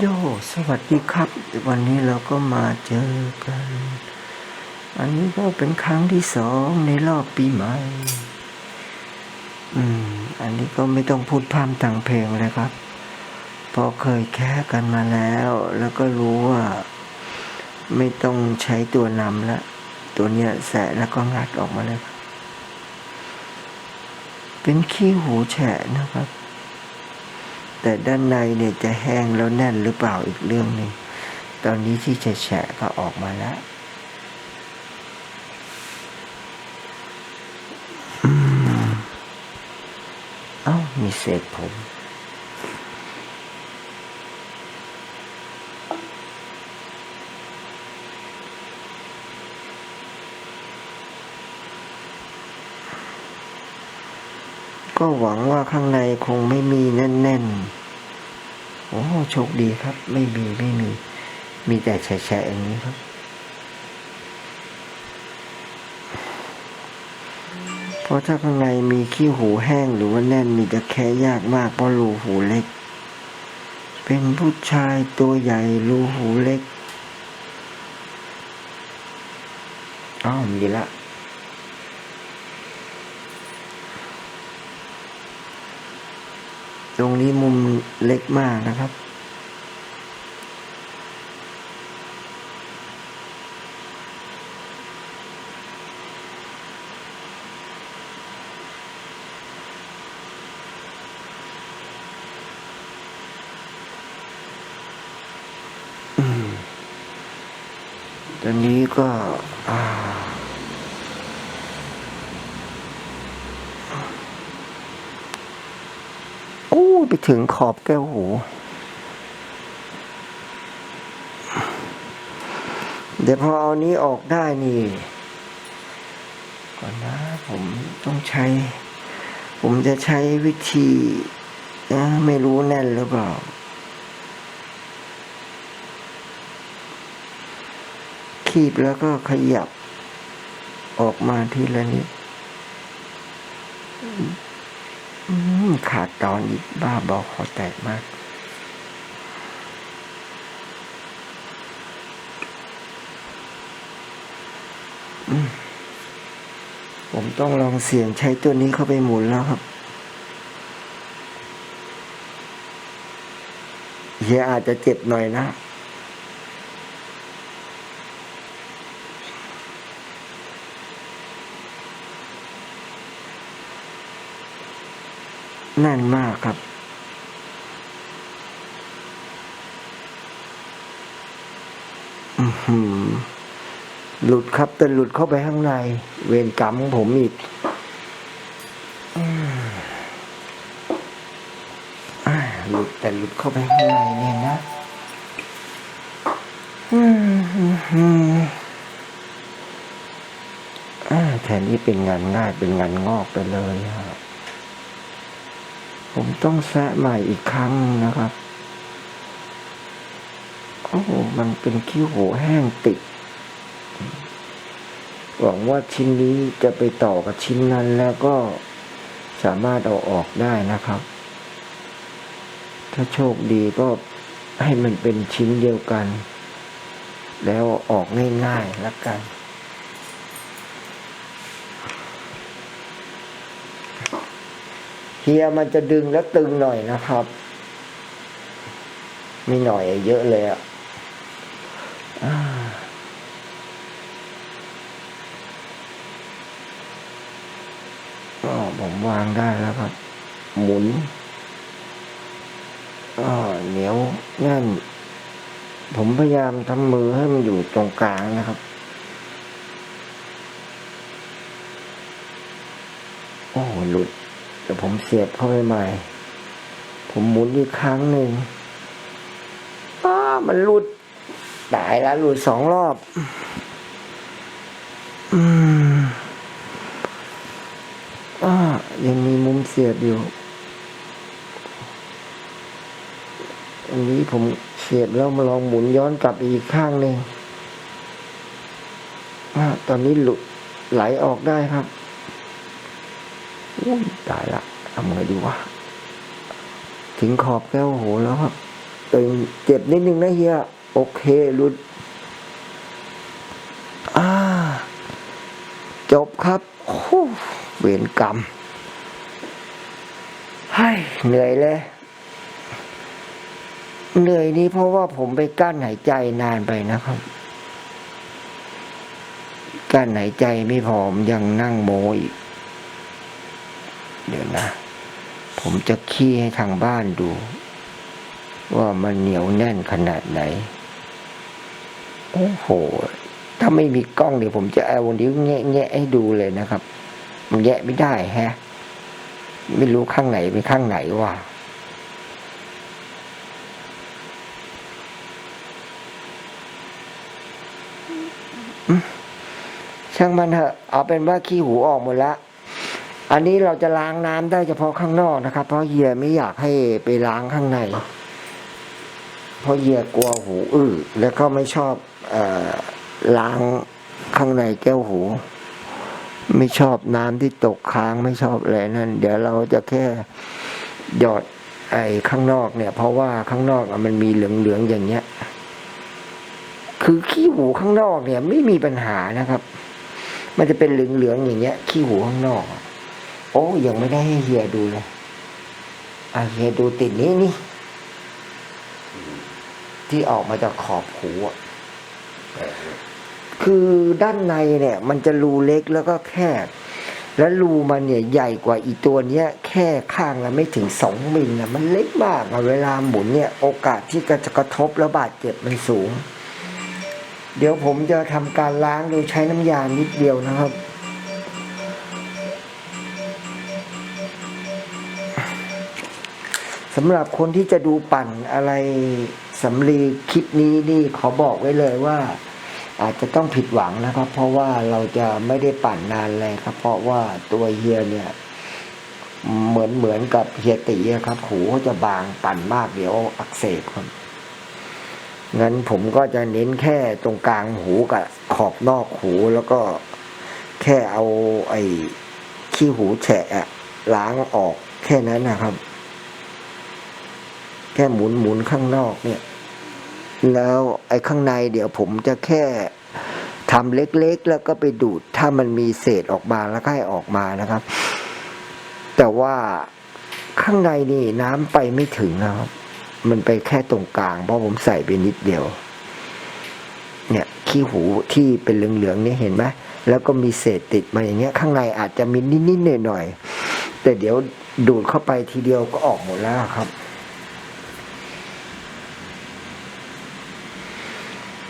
โยสวัสดีครับ วันนี้เราก็มาเจอกัน อันนี้ก็เป็นครั้งที่สองในรอบปีใหม่ อืม อันนี้ก็ไม่ต้องพูดพร่ำทางเพลงเลยครับ พอเคยแค่กันมาแล้ว แล้วก็รู้ว่า ไม่ต้องใช้ตัวนำละตัวเนี้ยแสะแล้วก็งัดออกมาเลย เป็นขี้หูแฉะนะครับ แต่ด้านในเนี่ยจะแห้งแล้วแน่นหรือเปล่าอีกเรื่องหนึ่งตอนนี้ที่แฉะก็ออกมาแล้วเอ้ามีเศษผม ก็หวังว่าข้างในคงไม่มีแน่นๆ โอ้โชคดีครับ ไม่มีไม่มี มีแต่แฉะๆอย่างนี้ครับ เพราะถ้าข้างในมีขี้หูแห้งหรือว่าแน่นมีจะแค่ยากมากเพราะรูหูเล็ก เป็นผู้ชายตัวใหญ่รูหูเล็ก อ้าวมีละ ตรงนี้มุมเล็กมากนะครับอืมตอนนี้ก็อ่า อู้ไป ถึงขอบแก้วหู เดี๋ยวพอเอานี้ออกได้นี่ ก่อนนะ ผมต้องใช้ ผมจะใช้วิธีนะไม่รู้แน่นหรือเปล่าคีบแล้วก็ขยับออกมาทีละนิด อืมขาดตอนอีกบ้าบอคอแตกมากมผมต้องลองเสี่ยงใช้ตัวนี้เข้าไปหมุนแล้วครับเฮียอาจจะเจ็บหน่อยนะ แน่นมากครับ อือหือ หลุดครับแต่หลุดเข้าไปข้างใน เวรกรรมของผมอีกหลุดแต่หลุดเข้าไปข้างในเนี่ยนะอืมอืมอืมอาแทนที่เป็นงานง่ายเป็นงานงอกไปเลยครับ ผมต้องแซะใหม่อีกครั้งนะครับ โอ้โห มันเป็นคิ้วหูแห้งติด หวังว่าชิ้นนี้จะไปต่อกับชิ้นนั้นแล้วก็สามารถเอาออกได้นะครับ ถ้าโชคดีก็ให้มันเป็นชิ้นเดียวกัน แล้วออกง่ายๆแล้วกัน เฮียมันจะดึงแล้วตึงหน่อยนะครับไม่หน่อยเยอะเลยอะก็ผมวางได้แล้วครับ หมุนก็เหนียวแน่น ผมพยายามทำมือให้มันอยู่ตรงกลางนะครับโอ้หลุด แต่ผมเสียบเข้าไปใหม่ ผมหมุนอีกครั้งหนึ่งอ้ามันหลุดตายแล้วหลุดสองรอบ อืมอ้ายังมีมุมเสียบอยู่ อันนี้ผมเสียบแล้วมาลองหมุนย้อนกลับอีกข้างหนึ่งอาตอนนี้หลุดไหลออกได้ครับ อุ้ยตายละทำไงดีวะถึงขอบแก้วโหแล้วครับตึงเจ็บนิดนึงนะเฮียโอเครุดอ่า จบครับโอ้เวรกรรมให้ยเหนื่อยเลยเหนื่อยนี้เพราะว่าผมไปกั้นหายใจนานไปนะครับ กั้นหายใจไม่พอมยังนั่งโมอีก เดี๋ยวนะ ผมจะขี้ให้ทางบ้านดู ว่ามันเหนียวแน่นขนาดไหน โอ้โห ถ้าไม่มีกล้องเดี๋ยวผมจะเอานิ้วแงะแงะให้ดูเลยนะครับ มันแงะไม่ได้แฮะ ไม่รู้ข้างไหนเป็นข้างไหนว่ะช่างมันเถอะ เอาเป็นว่าขี้หูออกหมดละ อันนี้เราจะล้างน้ำได้เฉพาะข้างนอกนะครับ เพราะเฮียไม่อยากให้ไปล้างข้างใน เพราะเฮียกลัวหูอื้อแล้วก็ไม่ชอบอล้างข้างในแก้วหู ไม่ชอบน้ำที่ตกค้างไม่ชอบอะไรนั่น เดี๋ยวเราจะแค่หยอดไอ้ข้างนอกเนี่ย เพราะว่าข้างนอกมันมีเหลืองๆอย่างเงี้ย คือขี้หูข้างนอกเนี่ย ไม่มีปัญหานะครับ มันจะเป็นเหลืองๆอย่างเงี้ย ขี้หูข้างนอก โอ้ยังไม่ได้ให้เฮียดูเลยอะเฮียดูติดนี้นี่ ที่ออกมาจากขอบหูอะคือด้านในเนี่ย มันจะรูเล็กแล้วก็แคบ แล้วรูมันเนี่ยใหญ่กว่าอีตัวเนี้ย แค่ข้างละไม่ถึงสองมิลนะมันเล็กมากอะเวลาหมุนเนี่ย โอกาสที่จะกระทบแล้วบาดเจ็บมันสูง เดี๋ยวผมจะทำการล้างโดยใช้น้ำยานิดเดียวนะครับ สำหรับคนที่จะดูปั่นอะไรสำลีคลิปนี้นี่ขอบอกไว้เลยว่า อาจจะต้องผิดหวังนะครับ เพราะว่าเราจะไม่ได้ปั่นนานเลยครับ เพราะว่าตัวเฮียเนี่ย เหมือนเหมือนกับเฮียตีครับ หูเขาจะบางปั่นมากเดี๋ยวอักเสบครับงั้นผมก็จะเน้นแค่ตรงกลางหูกับขอบนอกหูแล้วก็แค่เอาไอ้ขี้หูแฉะล้างออกแค่นั้นนะครับ แค่หมุนหมุนข้างนอกเนี่ย แล้วไอ้ข้างในเดี๋ยวผมจะแค่ทำเล็กๆ แล้วก็ไปดูดถ้ามันมีเศษออกมาแล้วก็ให้ออกมานะครับ แต่ว่าข้างในนี่น้ำไปไม่ถึงนะครับ มันไปแค่ตรงกลาง เพราะผมใส่ไปนิดเดียว เนี่ยขี้หูที่เป็นเหลืองๆนี่เห็นไหมแล้วก็มีเศษติดมาอย่างเงี้ย ข้างในอาจจะมีนิดๆหน่อยๆแต่เดี๋ยวดูดเข้าไปทีเดียวก็ออกหมดแล้วครับ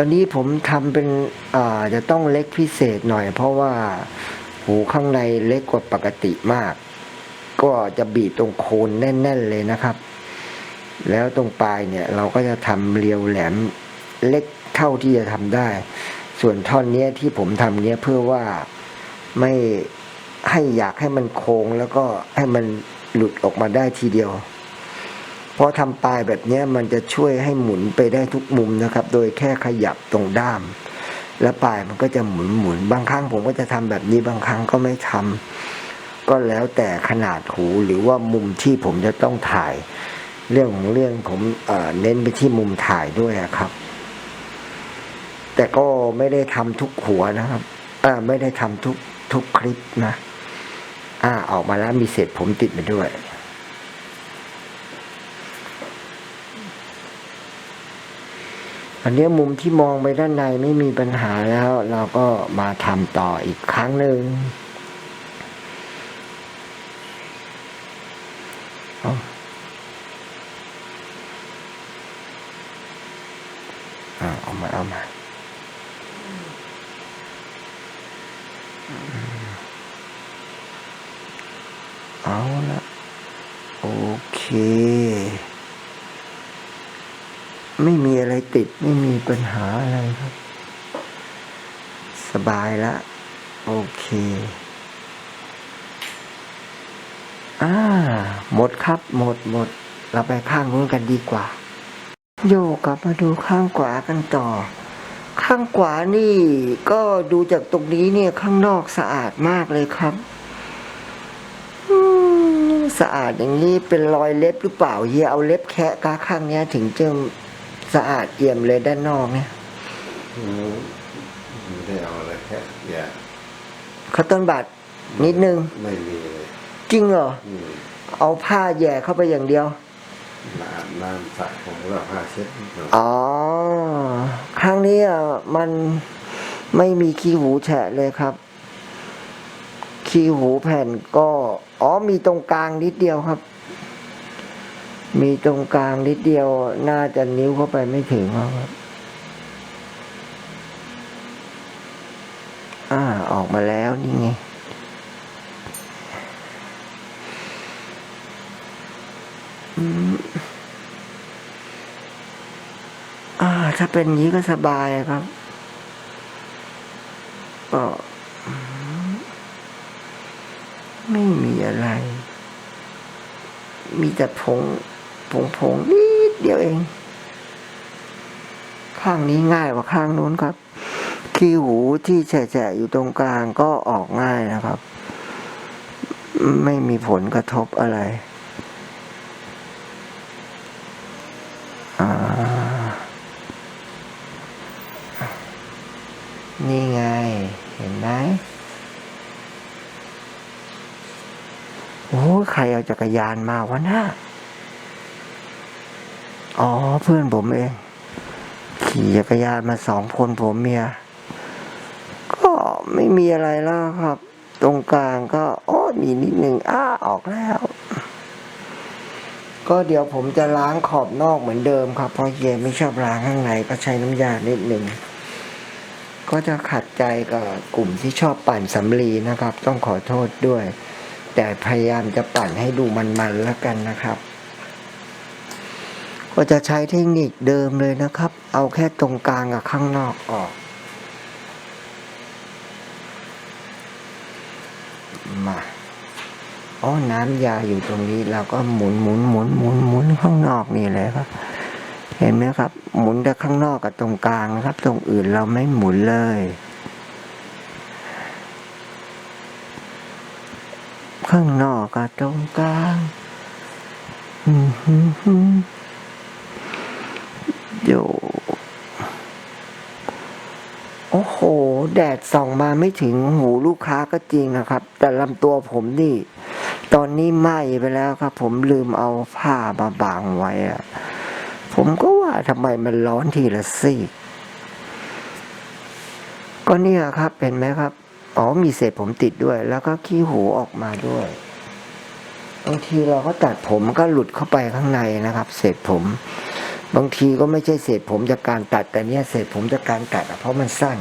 ตอนนี้ผมทำเป็นอ่าจะต้องเล็กพิเศษหน่อย เพราะว่าหูข้างในเล็กกว่าปกติมาก ก็จะบีบตรงโคนแน่น ๆเลยนะครับ แล้วตรงปลายเนี่ย เราก็จะทำเรียวแหลมเล็กเท่าที่จะทำได้ ส่วนท่อนเนี้ยที่ผมทำเนี้ยเพื่อว่าไม่ให้อยากให้มันโค้งแล้วก็ให้มันหลุดออกมาได้ทีเดียว เพราะทำปลายแบบนี้มันจะช่วยให้หมุนไปได้ทุกมุมนะครับ โดยแค่ขยับตรงด้าม แล้วปลายมันก็จะหมุนหมุนบางครั้งผมก็จะทำแบบนี้บางครั้งก็ไม่ทำก็แล้วแต่ขนาดหูหรือว่ามุมที่ผมจะต้องถ่าย เรื่องของเรื่องผมเเน้นไปที่มุมถ่ายด้วยครับ แต่ก็ไม่ได้ทำทุกหัวนะครับไม่ได้ทำทุกทุกคลิปนะ อ่าออกมาแล้วมีเศษผมติดมาด้วย อันเนี้มุมที่มองไปด้านในไม่มีปัญหาแล้ว เราก็มาทำต่ออีกครั้งหนึ่งเอาเอาเอามาเอามาละโอเค ไม่มีอะไรติดไม่มีปัญหาอะไรครับ สบายละ โอเค อ่า หมดครับ หมดหมด เราไปข้างนู้นกันดีกว่า โยกกลับมาดูข้างขวากันต่อ ข้างขวานี่ ก็ดูจากตรงนี้เนี่ยข้างนอกสะอาดมากเลยครับสะอาดอย่างนี้เป็นรอยเล็บหรือเปล่าเฮียเอาเล็บแคะกาข้างเนี้ยถึงจะ สะอาดเอี่ยมเลยด้านนอกเนี่ยอืมไม่ได้เอาอะไรแค่อย่าข้าวต้นบาดนิดนึง ไม่มีเลยจริงเหรอ อืมเอาผ้าแหย่เข้าไปอย่างเดียว น้ำน้ำสระผมก็ผ้าเช็ดนิดหน่อยอ๋อ ครั้งนี้อะมันไม่มีขี้หูแฉะเลยครับ ขี้หูแผ่นก็ อ๋อมีตรงกลางนิดเดียวครับ มีตรงกลางนิดเดียว น่าจะนิ้วเข้าไปไม่ถึงครับอ่า ออกมาแล้วนี่ไง อ่า ถ้าเป็นงนี้ก็สบายครับ ก็ไม่มีอะไร มีแต่ผง ผงผงนิดเดียวเอง ข้างนี้ง่ายกว่าข้างนู้นครับ ขี้หูที่แฉะอยู่ตรงกลางก็ออกง่ายนะครับ ไม่มีผลกระทบอะไรนี่ไง เห็นไหมโอ้ ใครเอาจักรยานมาวะน่ะ อ๋อเพื่อนผมเอง ขี่จักรยานมาสองคนผมเมีย ก็ไม่มีอะไรแล้วครับ ตรงกลางก็โอ้มีนิดหนึ่งอ้าออกแล้ว ก็เดี๋ยวผมจะล้างขอบนอกเหมือนเดิมครับ เพราะเยไม่ชอบล้างข้างในก็ใช้น้ำยานิดหนึ่งก็จะขัดใจกับกลุ่มที่ชอบปั่นสำลีนะครับ ต้องขอโทษด้วย แต่พยายามจะปั่นให้ดูมันๆแล้วกันนะครับ ก็จะใช้เทคนิคเดิมเลยนะครับ เอาแค่ตรงกลางกับข้างนอกออก มา อ๋อ น้ำยาอยู่ตรงนี้เราก็หมุนหมุนหมุนหมุนหมุนข้างนอกนี่เลยครับ เห็นไหมครับ หมุนแต่ข้างนอกกับตรงกลางนะครับ ตรงอื่นเราไม่หมุนเลยข้างนอกกับตรงกลาง อืม ฮึ่มฮึ่โอ้โห แดดส่องมาไม่ถึงหูลูกค้าก็จริงนะครับ แต่ลำตัวผมนี่ ตอนนี้ไหม้ไปแล้วครับ ผมลืมเอาผ้ามาบังไว้อะผมก็ว่าทำไมมันร้อนทีละซีกก็เนี่ยครับเห็นไหมครับอ๋อมีเศษผมติดด้วย แล้วก็ขี้หูออกมาด้วยบางทีเราก็ตัดผมก็หลุดเข้าไปข้างในนะครับ เศษผม บางทีก็ไม่ใช่เศษผมจากการตัด แต่เนี่ยเศษผมจากการตัดเพราะมันสั้น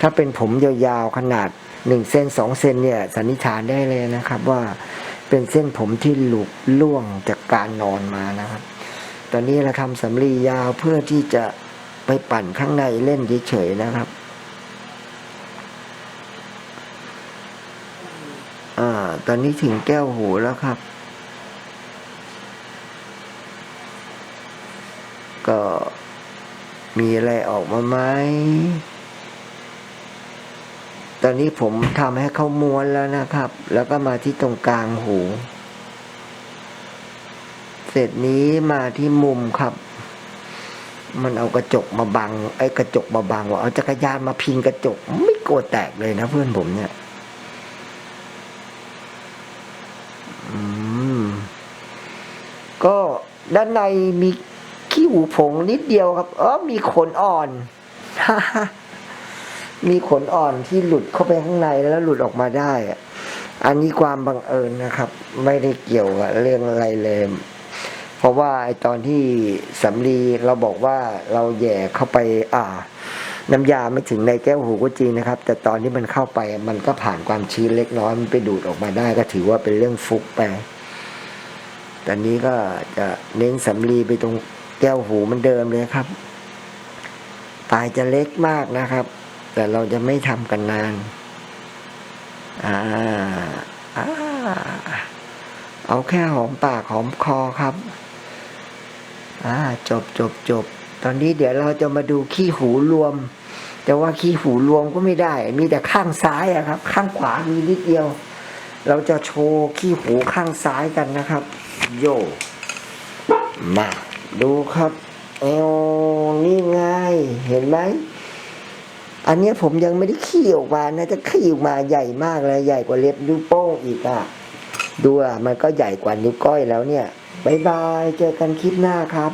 ถ้าเป็นผมยาวๆขนาดหนึ่งเซนสองเซนเนี่ยสันนิษฐานได้เลยนะครับ ว่าเป็นเส้นผมที่หลุดล่วงจากการนอนมานะครับ ตอนนี้เราทำสำลียาวเพื่อที่จะไปปั่นข้างในเล่นเฉยๆนะครับอ่าตอนนี้ถึงแก้วหูแล้วครับ ก็มีอะไรออกมาไหม ตอนนี้ผมทำให้เขาม้วนแล้วนะครับ แล้วก็มาที่ตรงกลางหู เสร็จนี้มาที่มุมครับ มันเอากระจกมาบัง ไอ้กระจกมาบังว่าเอาจักรยานมาพิงกระจก ไม่โกรธแตกเลยนะเพื่อนผมเนี่ยอืมก็ด้านในมี ขี้หูผงนิดเดียวครับ เออมีขนอ่อน มีขนอ่อนที่หลุดเข้าไปข้างในแล้วหลุดออกมาได้อะอันนี้ความบังเอิญนะครับ ไม่ได้เกี่ยวกับเรื่องอะไรเลย เพราะว่าไอตอนที่สำลีเราบอกว่าเราแย่เข้าไป อ่า น้ำยาไม่ถึงในแก้วหูก็จริงนะครับ แต่ตอนที่มันเข้าไปมันก็ผ่านความชื้นเล็กน้อยมันไปดูดออกมาได้ ก็ถือว่าเป็นเรื่องฟุกไปตอนนี้ก็จะเน้นสำลีไปตรง ก้วหูมันเดิมเลยครับ ปลายจะเล็กมากนะครับ แต่เราจะไม่ทำกันนาน อ่าอ่าเอาแค่หอมปากหอมคอครับ อ่า จบจบจบ ตอนนี้เดี๋ยวเราจะมาดูขี้หูรวม แต่ว่าขี้หูรวมก็ไม่ได้ มีแต่ข้างซ้ายอะครับ ข้างขวามีนิดเดียว เราจะโชว์ขี้หูข้างซ้ายกันนะครับ โยมา ดูครับเอวนี่ไงเห็นไหมอันนี้ผมยังไม่ได้ขี้ออกมานะจะขี้ออกมาใหญ่มากเลยใหญ่กว่าเล็บนิ้วโป้งอีกอะดูอะมันก็ใหญ่กว่านิ้วก้อยแล้วเนี่ยบายบายเจอกันคลิปหน้าครับ